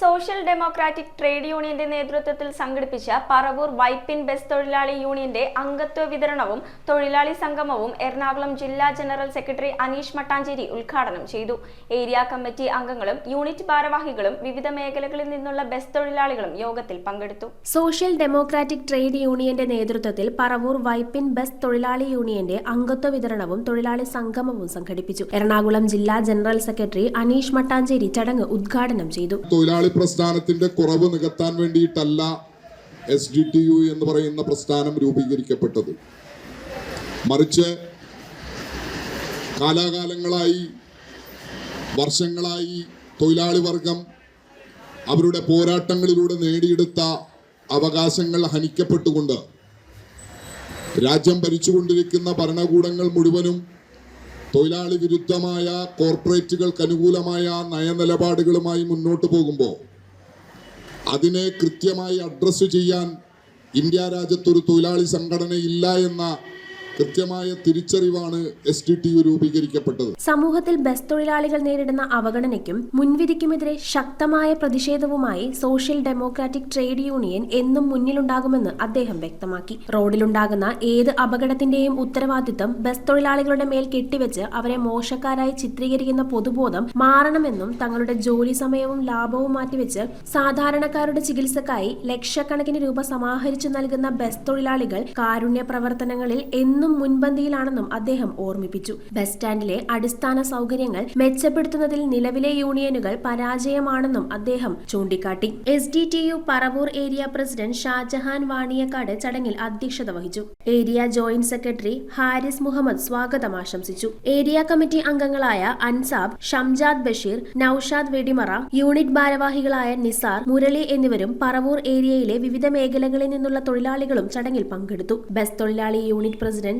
So social democratic trade യൂണിയന്റെ നേതൃത്വത്തിൽ സംഘടിപ്പിച്ച പറവൂർ വൈപ്പിൻ ബസ് തൊഴിലാളി യൂണിയന്റെ അംഗത്വ വിതരണവും തൊഴിലാളി സംഗമവും എറണാകുളം ജില്ലാ ജനറൽ സെക്രട്ടറി അനീഷ് മട്ടാഞ്ചേരി ഉദ്ഘാടനം ചെയ്തു. ഏരിയ കമ്മിറ്റി അംഗങ്ങളും യൂണിറ്റ് ഭാരവാഹികളും വിവിധ മേഖലകളിൽ നിന്നുള്ള ബസ് തൊഴിലാളികളും യോഗത്തിൽ പങ്കെടുത്തു. സോഷ്യൽ ഡെമോക്രാറ്റിക് ട്രേഡ് യൂണിയന്റെ നേതൃത്വത്തിൽ പറവൂർ വൈപ്പിൻ ബസ് തൊഴിലാളി യൂണിയന്റെ അംഗത്വ വിതരണവും തൊഴിലാളി സംഗമവും സംഘടിപ്പിച്ചു. എറണാകുളം ജില്ലാ ജനറൽ സെക്രട്ടറി അനീഷ് മട്ടാഞ്ചേരി ചടങ്ങ് ഉദ്ഘാടനം ചെയ്തു. തൊഴിലാളി പ്രസ്ഥാനത്തിന്റെ കുറവ് നികത്താൻ വേണ്ടിയിട്ടല്ല എസ് ഡി ടി യു എന്ന് പറയുന്ന പ്രസ്ഥാനം രൂപീകരിക്കപ്പെട്ടത്. മറിച്ച് കാലാകാലങ്ങളായി വർഷങ്ങളായി തൊഴിലാളി വർഗം അവരുടെ പോരാട്ടങ്ങളിലൂടെ നേടിയെടുത്ത അവകാശങ്ങൾ ഹനിക്കപ്പെട്ടുകൊണ്ട് രാജ്യം ഭരിച്ചുകൊണ്ടിരിക്കുന്ന ഭരണകൂടങ്ങൾ മുഴുവനും തൊഴിലാളി വിരുദ്ധമായ കോർപ്പറേറ്റുകൾക്ക് അനുകൂലമായ നയനിലപാടുകളുമായി മുന്നോട്ട് പോകുമ്പോൾ അതിനെ കൃത്യമായി അഡ്രസ്സ് ചെയ്യാൻ ഇന്ത്യ രാജ്യത്തൊരു തൊഴിലാളി സംഘടന ഇല്ല എന്ന കൃത്യമായ തിരിച്ചറിവാണ് എസ് ടി രൂപീകരിക്കപ്പെട്ടത്. സമൂഹത്തിൽ ബസ് തൊഴിലാളികൾ നേരിടുന്ന അവഗണനയ്ക്കും മുൻവിധിക്കുമെതിരെ ശക്തമായ പ്രതിഷേധവുമായി സോഷ്യൽ ഡെമോക്രാറ്റിക് ട്രേഡ് യൂണിയൻ എന്നും മുന്നിലുണ്ടാകുമെന്ന് അദ്ദേഹം വ്യക്തമാക്കി. റോഡിലുണ്ടാകുന്ന ഏത് അപകടത്തിന്റെയും ഉത്തരവാദിത്തം ബസ് തൊഴിലാളികളുടെ മേൽ കെട്ടിവെച്ച് അവരെ മോശക്കാരായി ചിത്രീകരിക്കുന്ന പൊതുബോധം മാറണമെന്നും തങ്ങളുടെ ജോലി സമയവും ലാഭവും മാറ്റിവെച്ച് സാധാരണക്കാരുടെ ചികിത്സക്കായി ലക്ഷക്കണക്കിന് രൂപ സമാഹരിച്ചു നൽകുന്ന ബസ് തൊഴിലാളികൾ കാരുണ്യ പ്രവർത്തനങ്ങളിൽ എന്നും മുൻപന്തിയിലാണെന്നും അദ്ദേഹം ഓർമ്മിപ്പിച്ചു. ബസ് സ്റ്റാൻഡിലെ അടിസ്ഥാന സൗകര്യങ്ങൾ മെച്ചപ്പെടുത്തുന്നതിൽ നിലവിലെ യൂണിയനുകൾ പരാജയമാണെന്നും അദ്ദേഹം ചൂണ്ടിക്കാട്ടി. S D T U Paravur area president Shajahan Vaniyakkad ചടങ്ങിൽ അധ്യക്ഷത വഹിച്ചു. Area joint secretary Haris Muhammad സ്വാഗതം ആശംസിച്ചു. ഏരിയ കമ്മിറ്റി അംഗങ്ങളായ അൻസാബ് ഷംജാദ് ബഷീർ നൌഷാദ് വെടിമറ യൂണിറ്റ് ഭാരവാഹികളായ നിസാർ മുരളി എന്നിവരും പറവൂർ ഏരിയയിലെ വിവിധ മേഖലകളിൽ നിന്നുള്ള തൊഴിലാളികളും ചടങ്ങിൽ പങ്കെടുത്തു. ബസ് തൊഴിലാളി unit president